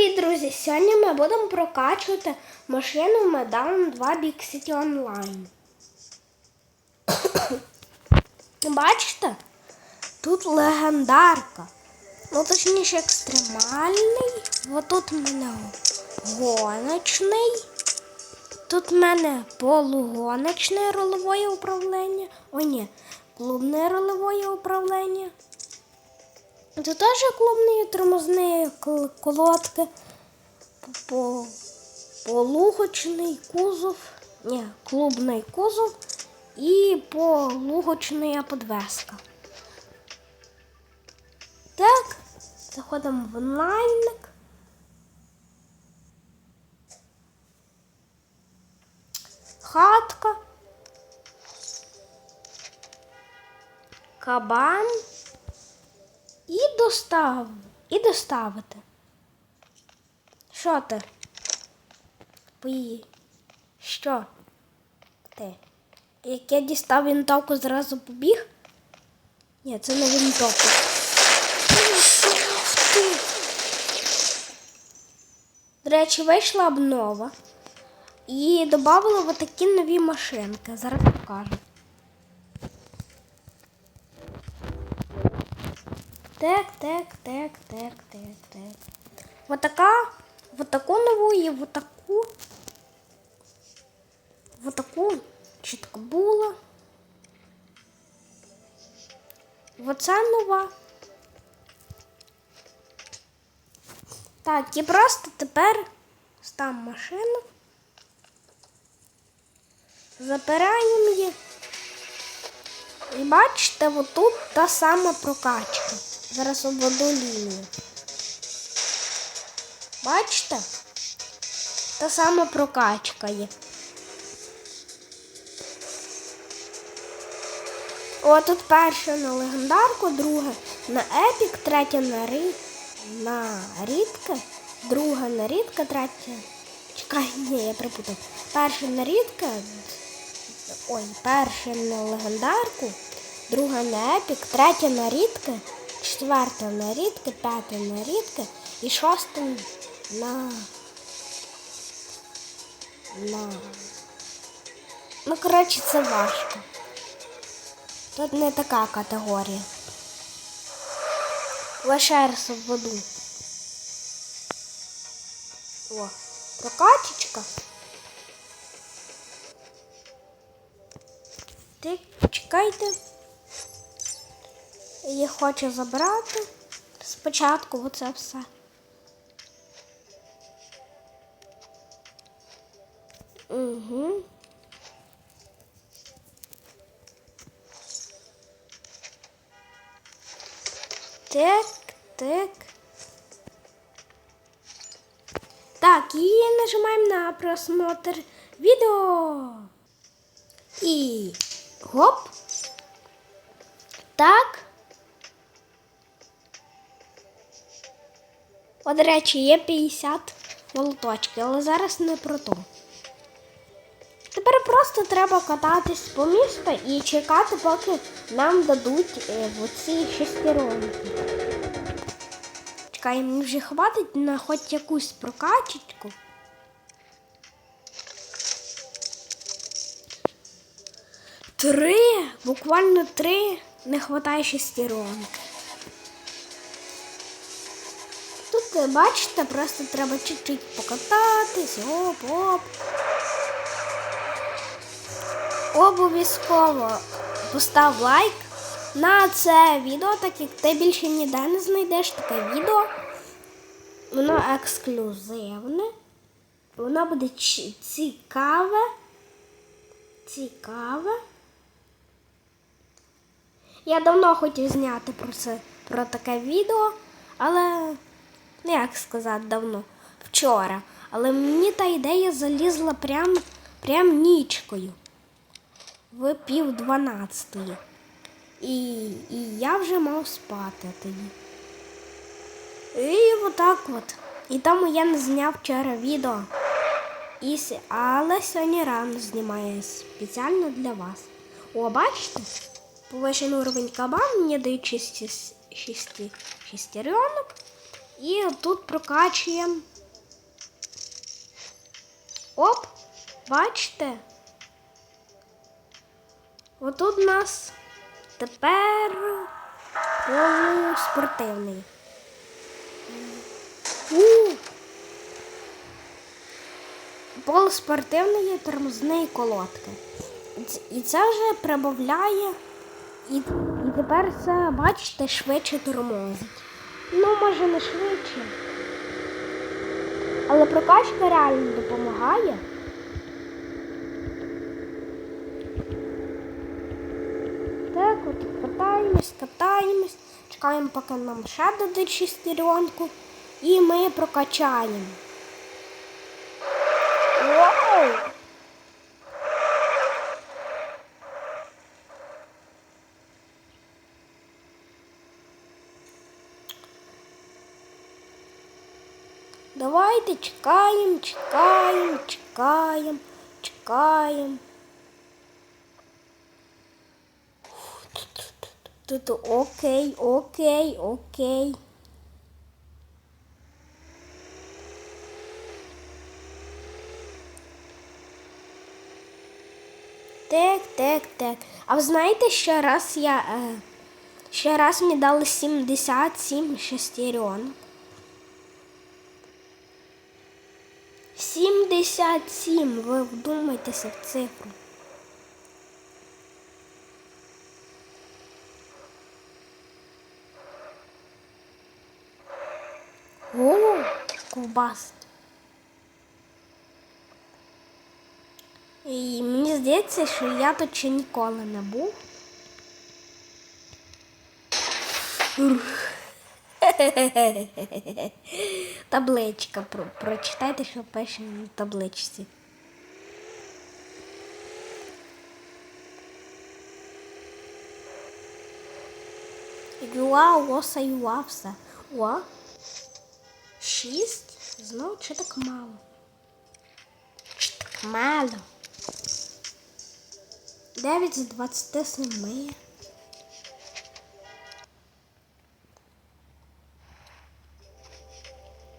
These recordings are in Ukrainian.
Привіт, друзі! Сьогодні ми будемо прокачувати машину Medal 2 Big City Online. Бачите? Тут легендарка. Ну, точніше, екстремальний. Ось тут в мене гоночний. Тут в мене полугоночне ролевое управління. О, ні, клубне ролевое управління. Це теж клубні тормозні кол- колодки, полугочний кузов, ні, клубний кузов і полугочна подвеска. Так, заходимо в онлайнник. Хатка. Кабан. І достав. І доставити. Що ти? Пої. Що? Ти? Як я дістав вінтовку, зразу побіг? Ні, це не вінтовка. Ух! До речі, вийшла обнова. І ось такі нові машинки. Зараз покажу. Так, так, так, так, так, так. Вот така, вот таку нову і вот таку. Вот таку чітко була. Оце нова. Так, і просто тепер став машину. Запираємо її. І бачите, отут та сама прокачка. Зараз обведу лінію. Бачите? Та сама прокачка є. О, тут перше на легендарку, друге на епік, третє на рі... на рідке, друге на рідке, третє. Чекай, ні, я припутав. Перше на рідке, ой, перше на легендарку, друге на епік, третє на рідке, четверте на рідке, п'яте на і шосте на. на. Ну, коротше, це важко. Тут не така категорія. Лише раз введу. О, прокачечка. Ти чекайте. Я хочу забрати спочатку оце все. Угу. Так, так. Так, і нажимаємо на просмотр відео. І гоп. Так. От, до речі, є 50 молоточків, але зараз не про то. Тепер просто треба кататись по місту і чекати, поки нам дадуть е, оці шестеронки. Чекай, мені вже хватить на хоч якусь прокачечку. Три, буквально три, не вистачає шестеронки. Тут, бачите, просто треба чуть-чуть покататись, оп-оп. Обов'язково постав лайк на це відео, так як ти більше ніде не знайдеш таке відео. Воно ексклюзивне. Воно буде цікаве. Цікаве. Я давно хотів зняти про це про таке відео, але ну як сказати давно, вчора. Але мені та ідея залізла прям, прям нічкою в пів дванадцятої. І, і я вже мав спати тоді. І отак от. І тому я не зняв вчора відео. І, але сьогодні рано знімаю спеціально для вас. О, бачите? Повищений уровень кабан мені дають шести, шести, шестеренок. І тут прокачуємо. Оп, бачите? Отут у нас тепер полуспортивний. У! Полуспортивної тормозної колодки. І це вже прибавляє. І, і тепер це, бачите, швидше тормозить. Ну, може не швидше. Але прокачка реально допомагає. Так, от катаємось, катаємось, чекаємо, поки нам ще дадуть шестеренку, і ми прокачаємо. Давайте чекаємо, чекаємо, чекаємо, чекаємо. Тут окей, окей, окей. Так, так, так. А ви знаєте, що раз я. Е, ще раз мені дали 77 шестеренок. 77, ви вдумайтеся в цифру. О, ковбас. І мені здається, що я тут ще ніколи не був. Табличка. Про, прочитайте, що пише на табличці. Юа, оса, юа, все. О. Шість? Знову чи так мало? Чи так мало? Дев'ять з двадцяти семи.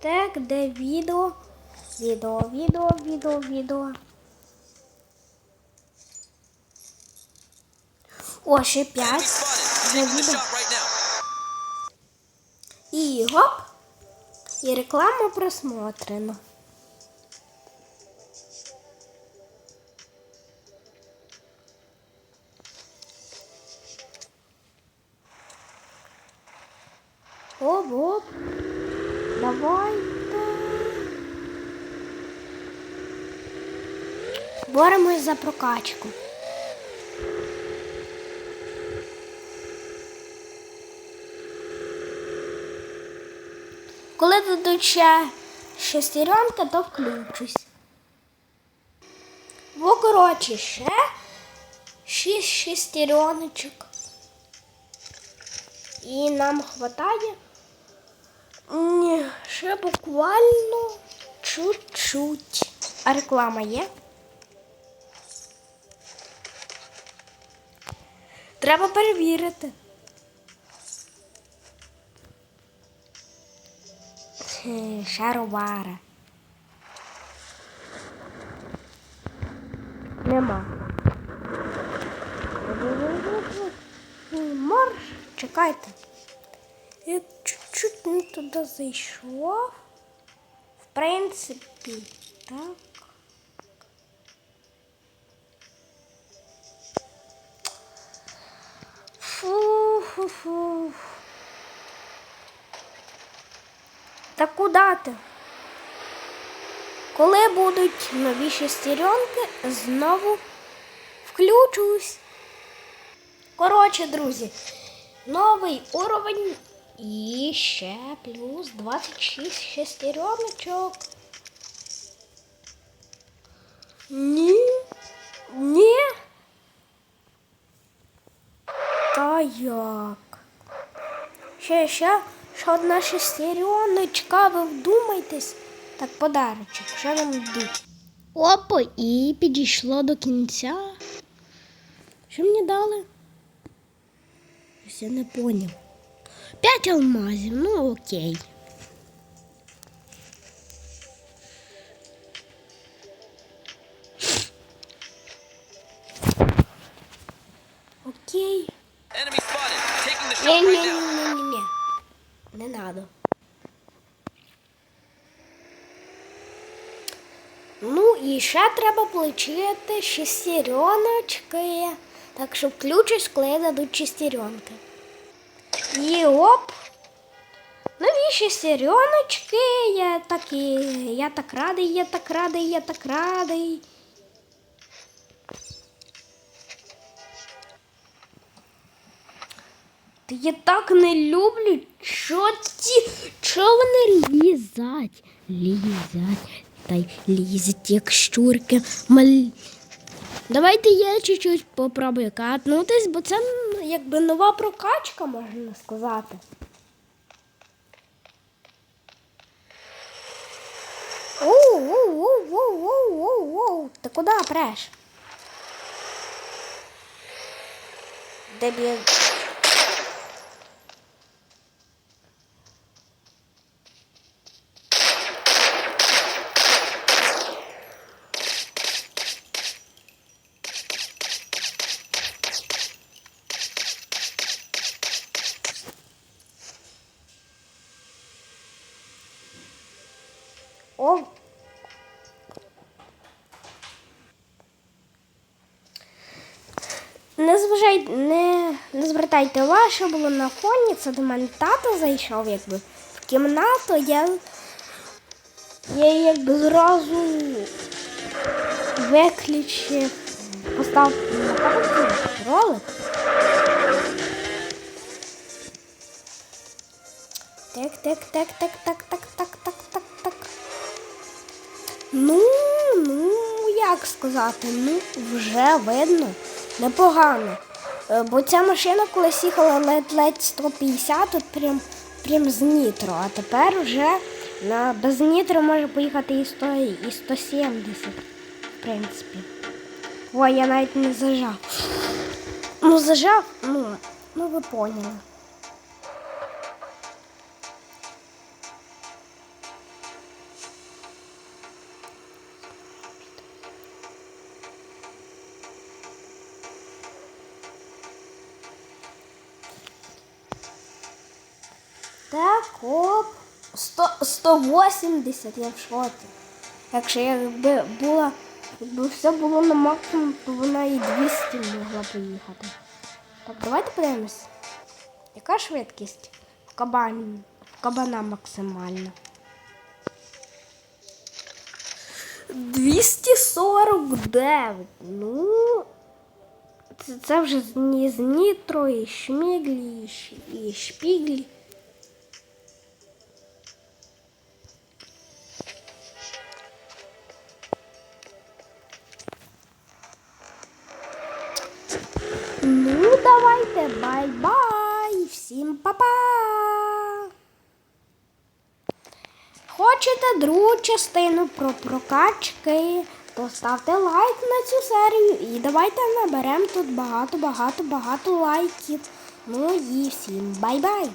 Так, де відео? Відео, відео, відео, відео. О, ще п'ять. Вже відео. І гоп. І реклама просмотрена. Оп, оп. Давайте. Боремось за прокачку. Коли дадуть ще шестеренка, то включусь. Бо, коротше, ще шість шестереночок. І нам хватає. Ні, ще буквально чуть-чуть. А реклама є? Треба перевірити. Шаровара. Нема. Марш, чекайте. Не туди зайшов. В принципі, так. Фу-фу-фу. Та куди ти? Коли будуть нові шестеренки, знову включусь. Коротше, друзі, новий уровень і ще плюс 26 шестереночок. Ні. Ні. Та як? Ще, ще, ще одна шестереночка, ви вдумайтесь. Так, подарочок, що нам йдуть? Опа, і підійшло до кінця. Що мені дали? Я не поняв. 5 алмазів, ну окей. Окей. Не, не, не, не, не, не. Не надо. Ну і ще треба получити шестереночки. Так що ключ і дадуть шестеренки. І оп. Нові шестереночки. Я так я так радий, я так радий, я так радий. Та я так не люблю. Що ті? Чого вони лізать? Лізать. Та й лізуть, як щурки. Мал... Давайте я чуть-чуть попробую катнутись, бо це якби нова прокачка, можна сказати. Оу, оу, оу, оу, оу, оу, оу. Ти куди преш? Де б я... О. Не зважайте, не, не звертайте увагу, що було на фоні. Це до мене тато зайшов якби в кімнату. Я, я якби зразу виключив, поставив на паузу ролик. Так, так, так, так, так, так, так, так, так, так. Ну, ну, як сказати, ну, вже видно. Непогано. Е, Бо ця машина колись їхала ледь-ледь 150, тут прям, прям з нітро, а тепер вже на, без нітро може поїхати і 100, і 170, в принципі. Ой, я навіть не зажав. Ну, зажав, ну, ну ви поняли. Так, оп. 100, 180 я в шоці. Якщо якби була, якби все було на максимум, то вона і 200 могла поїхати. Так, давайте подивимось. Яка швидкість в кабані, кабана максимальна? 249. Ну, це, вже з, нітро, і шміглі, і шпіглі. Давайте, бай-бай, всім па-па! Хочете другу частину про прокачки, то ставте лайк на цю серію і давайте наберемо тут багато-багато-багато лайків. Ну і всім бай-бай!